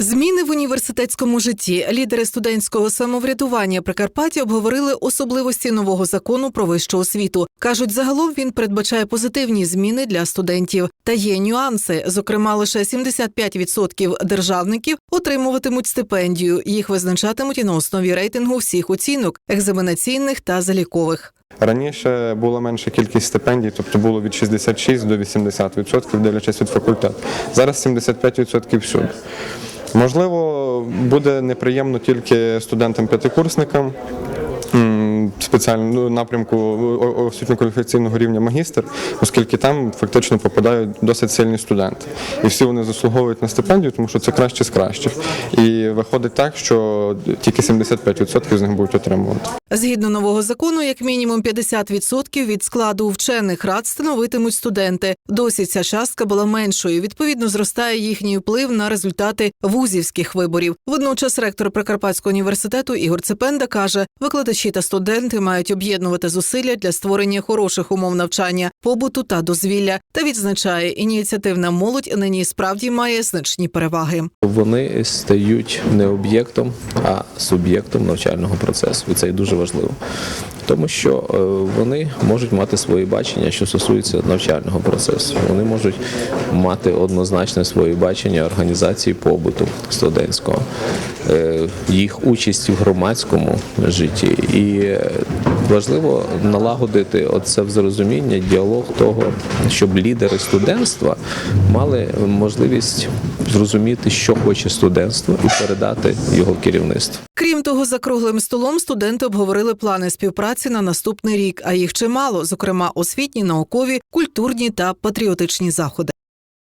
Зміни в університетському житті лідери студентського самоврядування Прикарпаття обговорили особливості нового закону про вищу освіту. кажуть, загалом він передбачає позитивні зміни для студентів. Та є нюанси. Зокрема, лише 75% державників отримуватимуть стипендію. Їх визначатимуть і на основі рейтингу всіх оцінок екзаменаційних та залікових. Раніше була менша кількість стипендій, тобто було від 66 до 80%, дивлячись від факультету. Зараз 75% всюди. Можливо, буде неприємно тільки студентам-п'ятикурсникам м, спеціального ну, напрямку освітньо-кваліфікаційного рівня магістр, оскільки там фактично попадають досить сильні студенти. І всі вони заслуговують на стипендію, тому що це краще з кращих. І виходить так, що тільки 75% з них будуть отримувати. Згідно нового закону, як мінімум 50% від складу вчених рад становитимуть студенти. Досі ця частка була меншою. Відповідно, зростає їхній вплив на результати вузівських виборів. Водночас ректор Прикарпатського університету Ігор Цепенда каже, викладачі та студенти мають об'єднувати зусилля для створення хороших умов навчання, побуту та дозвілля. Та відзначає, ініціативна молодь нині справді має значні переваги. Вони стають не об'єктом, а суб'єктом навчального процесу. І це дуже важливо. Тому що е, вони можуть мати свої бачення, що стосується навчального процесу. Вони можуть мати однозначне своє бачення організації побуту студентського, е, їх участь в громадському житті. І е, важливо налагодити оце взрозуміння, діалог того, щоб лідери студентства мали можливість зрозуміти, що хоче студентство, і передати його керівництву. Крім того, за круглим столом студенти обговорили плани співпраці на наступний рік, а їх чимало, зокрема освітні, наукові, культурні та патріотичні заходи.